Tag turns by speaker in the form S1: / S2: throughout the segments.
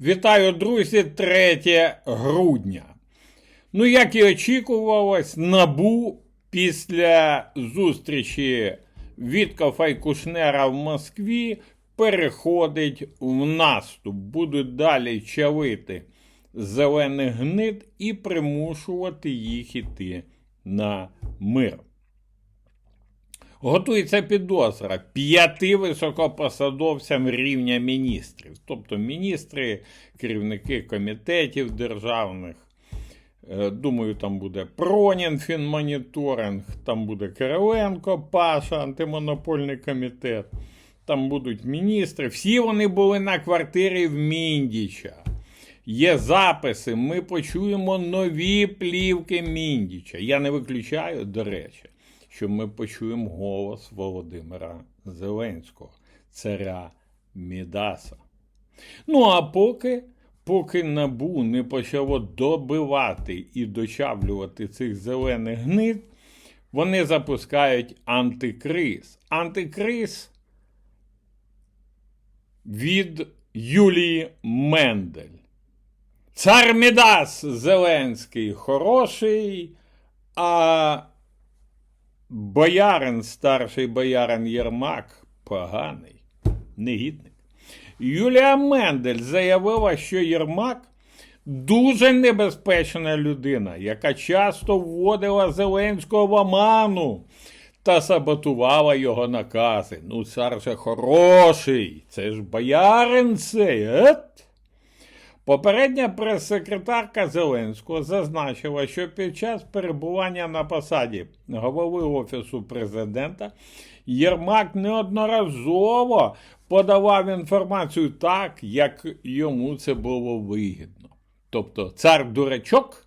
S1: Вітаю, друзі, 3 грудня. Ну, як і очікувалось, набу після зустрічі Віткофа і в Москві переходить в наступ. Будуть далі чавити зелених гнид і примушувати їх іти на мир. Готується підозра п'яти високопосадовцям рівня міністрів, тобто міністри, керівники комітетів державних. Е, Думаю, там буде Пронін фінмоніторинг, там буде Кириленко, Паша, антимонопольний комітет, там будуть міністри. Всі вони були на квартирі в Міндіча. Є записи, ми почуємо нові плівки Міндіча. Я не виключаю, до речі, що ми почуємо голос Володимира Зеленського, царя Мідаса. Ну а поки, поки набу не почало добивати і дочавлювати цих зелених гнид, вони запускають антикриз. Антикриз від Юлії Мендель. Цар Мідас Зеленський хороший, а боярин, старший боярин Єрмак поганий, негідник. Юлія Мендель заявила, що Єрмак дуже небезпечна людина, яка часто вводила Зеленського в оману та саботувала його накази. Ну, цар же хороший, це ж боярин цей, ет? Попередня прес-секретарка Зеленського зазначила, що під час перебування на посаді голови Офісу президента Єрмак неодноразово подавав інформацію так, як йому це було вигідно. Тобто цар дурачок,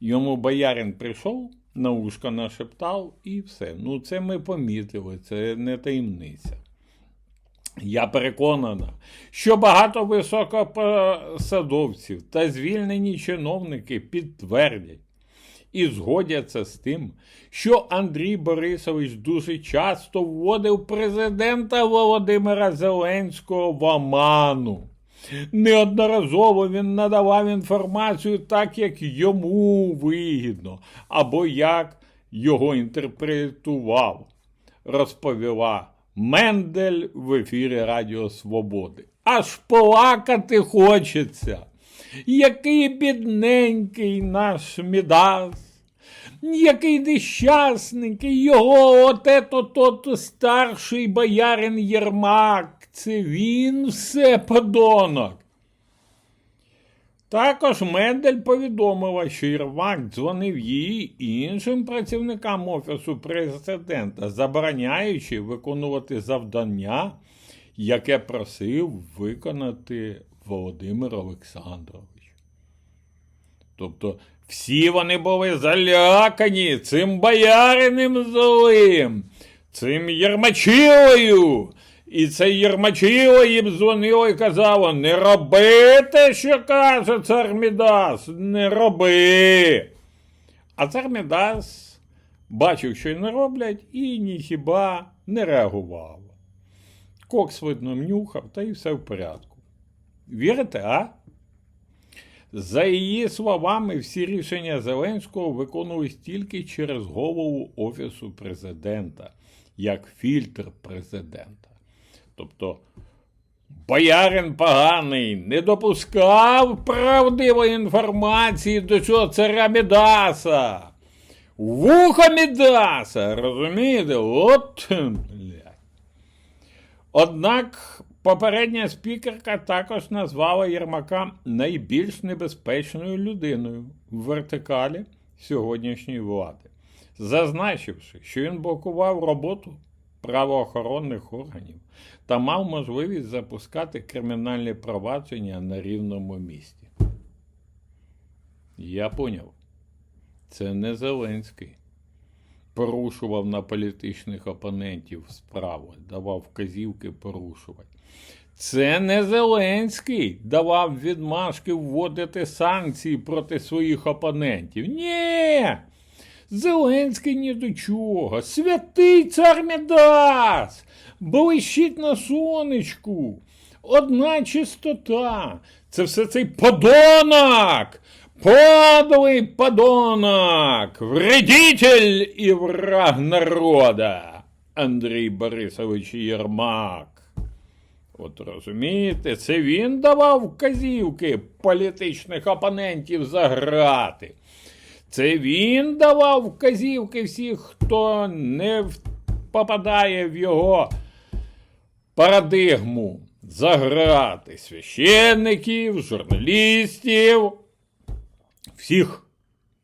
S1: йому боярин прийшов, на ушко нашептав і все. Ну, це ми помітили, це не таємниця. Я переконана, що багато високопосадовців та звільнені чиновники підтвердять і згодяться з тим, що Андрій Борисович дуже часто вводив президента Володимира Зеленського в оману. Неодноразово він надавав інформацію так, як йому вигідно, або як його інтерпретував, розповіла Мендель в ефірі Радіо Свободи. Аж плакати хочеться. Який бідненький наш Мідас, який нещасний, його отето тот старший боярин Єрмак. Це він все подонок. Також Мендель повідомила, що Єрмак дзвонив їй і іншим працівникам Офісу президента, забороняючи виконувати завдання, яке просив виконати Володимир Олександрович. Тобто всі вони були залякані цим бояриним злим, цим Єрмачилою. І це Єрмачило їм дзвонило і казало: не роби те, що каже цар Мідас, не роби. А цар Мідас бачив, що й не роблять, і ніхіба не реагував. Кокс, видно, нюхав, та й все в порядку. Вірите, а? За її словами, всі рішення Зеленського виконувались тільки через голову Офісу президента, як фільтр президента. Тобто, боярин поганий не допускав правдивої інформації до цього царя Мідаса. Вухо Мідаса, розумієте? От. Однак попередня спікерка також назвала Єрмака найбільш небезпечною людиною в вертикалі сьогоднішньої влади, зазначивши, що він блокував роботу правоохоронних органів та мав можливість запускати кримінальні провадження на рівному місці. Я поняв, це не Зеленський. Порушував на політичних опонентів справу, давав вказівки порушувати. Це не Зеленський давав відмашки вводити санкції проти своїх опонентів. Ні! Зеленський ні до чого. Святий цар Мідас! Блищить на сонечку. одна чистота. Це все цей подонок, подлий подонок, вредитель і враг народа. Андрій Борисович Єрмак. От розумієте, це він давав вказівки політичних опонентів заграти. Це він давав вказівки всіх, хто не попадає в його парадигму заграти священників, журналістів, всіх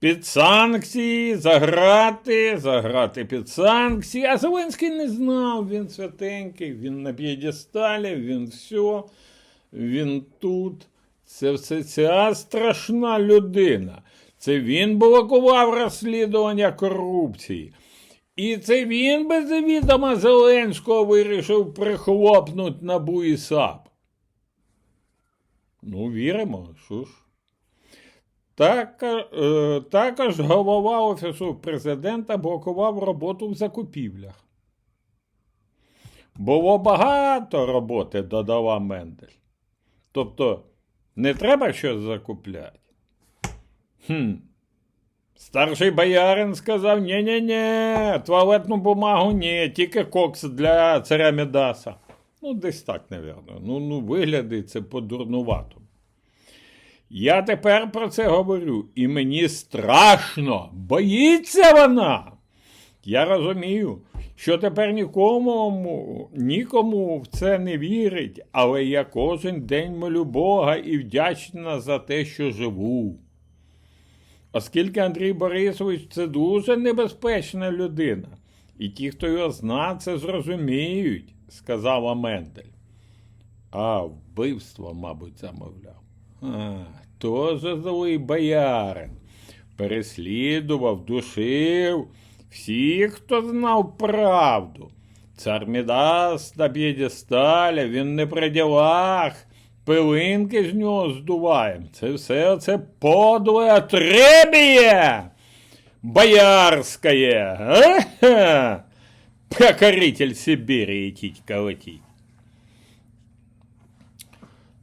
S1: під санкції, заграти, заграти під санкції. А Зеленський не знав, він святенький, він на п'єдесталі, він все, він тут. Це все ця страшна людина. Це він блокував розслідування корупції. І це він без відома Зеленського вирішив прихлопнути на і. Ну, віримо, що ж. Так, е, також голова Офісу президента блокував роботу в закупівлях. Було багато роботи, додала Мендель. Тобто, не треба щось закупляти. Хм. Старший боярин сказав: ні-ні-ні, туалетну бумагу ні, тільки кокс для царя Медаса. Ну, десь так, напевно. Ну, ну, виглядить це по-дурнуватому. Я тепер про це говорю, і мені страшно, боїться вона. Я розумію, що тепер нікому, нікому в це не вірить, але я кожен день молю Бога і вдячна за те, що живу. Оскільки Андрій Борисович це дуже небезпечна людина, і ті, хто його зна, це зрозуміють, сказала Мендель. А вбивство, мабуть, замовляв. А, тоже злий боярин. Переслідував, душив всіх, хто знав правду. Цар Мідас на п'єдесталі, він не при ділах, пилинки з нього здуваємо. Це все це подле требіє боярське. Ага! Покоритель Сибірі тіть летіть.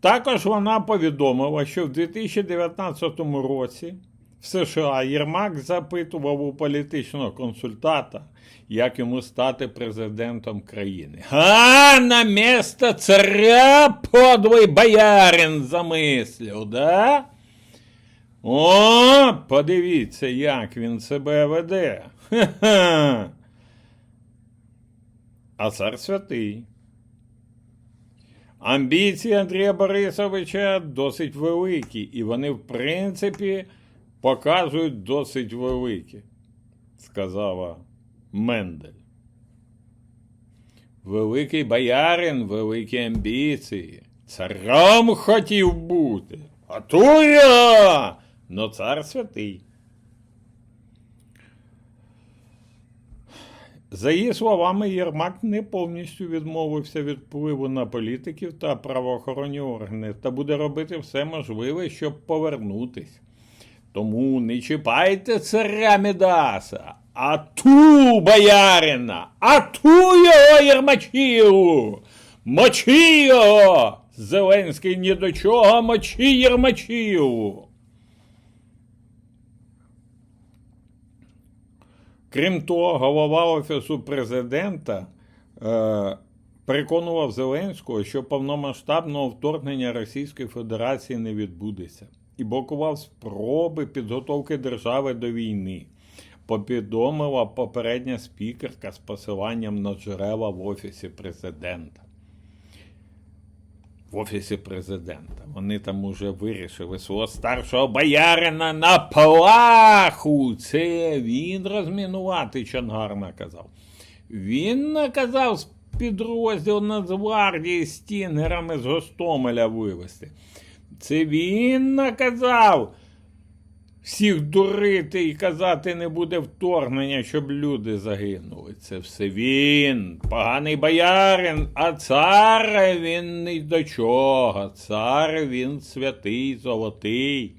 S1: Також вона повідомила, що в 2019 році в США Єрмак запитував у політичного консультанта, як йому стати президентом країни. А на місто царя подлий боярин замислив, да? О, подивіться, як він себе веде. Ха-ха. А цар святий. Амбіції Андрія Борисовича досить великі, і вони, в принципі, показують досить великі, сказала Мендель. Великий боярин, великі амбіції. Царем хотів бути. А то я, но цар святий. За її словами, Єрмак не повністю відмовився від впливу на політиків та правоохоронні органи та буде робити все можливе, щоб повернутись. Тому не чіпайте царя Медаса, а ту боярина, а ту його Єрмачіву! Мочи його! Зеленський ні до чого, мочи Єрмачіву! Крім того, голова Офісу президента е, переконував Зеленського, що повномасштабного вторгнення Російської Федерації не відбудеться, і блокував спроби підготовки держави до війни. Повідомила попередня спікерка з посиланням на джерела в Офісі президента. В Офісі президента. Вони там уже вирішили свого старшого боярина на плаху. Це він розмінувати Чонгар наказав. Він наказав підрозділ Нацгвардії стінгерами з Гостомеля вивезти. Це він наказав всіх дурити і казати не буде вторгнення, щоб люди загинули. Це все він, поганий боярин, а цар він ні до чого. Цар він святий, золотий.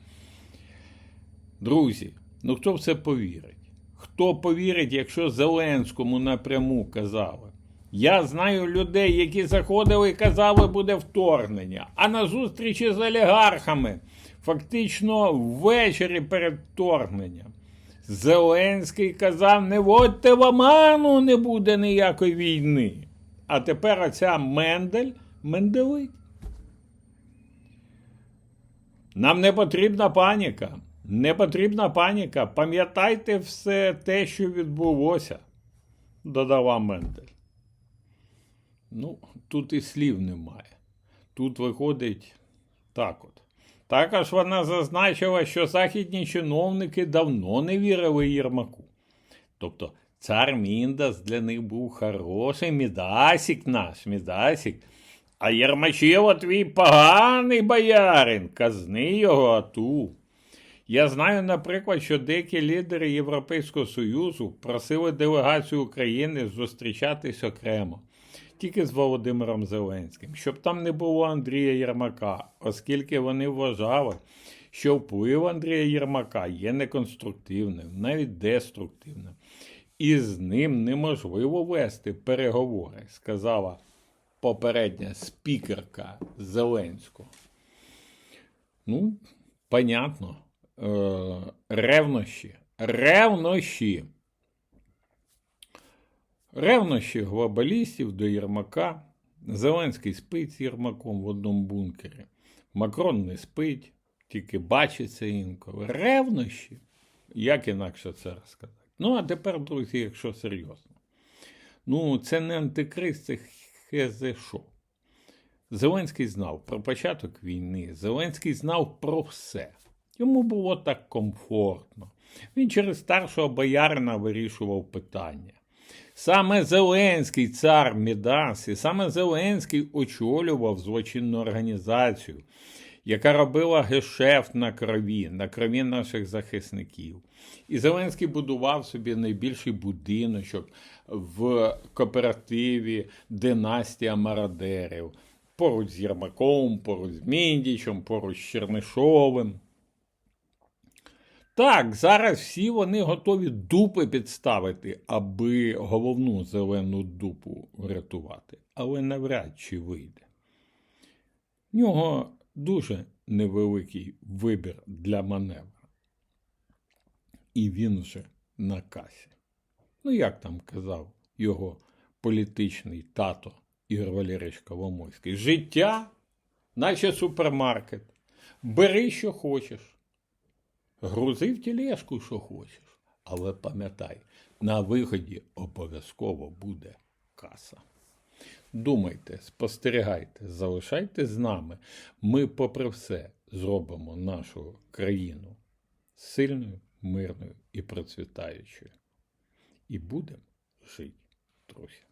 S1: Друзі, ну хто в це повірить? Хто повірить, якщо Зеленському напряму казали? Я знаю людей, які заходили і казали, буде вторгнення. А на зустрічі з олігархами, фактично ввечері перед вторгненням, Зеленський казав: не водьте в оману, не буде ніякої війни. А тепер оця Мендель менделить. Нам не потрібна паніка. Не потрібна паніка. Пам'ятайте все те, що відбулося, додала Мендель. Ну, тут і слів немає. Тут виходить так от. Також вона зазначила, що західні чиновники давно не вірили Єрмаку. Тобто цар Міндас для них був хороший мідасік наш, мідасік. А Єрмачево твій поганий боярин, казни його ату. Я знаю, наприклад, що деякі лідери Європейського Союзу просили делегацію України зустрічатись окремо, тільки з Володимиром Зеленським, щоб там не було Андрія Єрмака, оскільки вони вважали, що вплив Андрія Єрмака є неконструктивним, навіть деструктивним, і з ним неможливо вести переговори, сказала попередня спікерка Зеленського. Ну, понятно. Е, ревнощі. Ревнощі. Ревнощі глобалістів до Єрмака. Зеленський спить з Єрмаком в одному бункері. Макрон не спить, тільки бачиться інколи. Ревнощі. Як інакше це розказати? Ну, а тепер, друзі, якщо серйозно. Ну, це не антикрист, це хезе що. Зеленський знав про початок війни. Зеленський знав про все. Йому було так комфортно. Він через старшого боярина вирішував питання. Саме Зеленський цар Мідас, і саме Зеленський очолював злочинну організацію, яка робила гешефт на крові, на крові наших захисників. І Зеленський будував собі найбільший будиночок в кооперативі Династія Мародерів. Поруч з Єрмаком, поруч з Міндічем, поруч з Чернишовим. Так, зараз всі вони готові дупи підставити, аби головну зелену дупу врятувати, але навряд чи вийде. В нього дуже невеликий вибір для маневру. І він вже на касі. Ну, як там казав його політичний тато Ігор Валерійович Коломойський. Життя, наче супермаркет. Бери, що хочеш. Грузи в тележку, що хочеш. Але пам'ятай, на виході обов'язково буде каса. Думайте, спостерігайте, залишайте з нами. Ми, попри все, зробимо нашу країну сильною, мирною і процвітаючою. І будемо жити, друзі.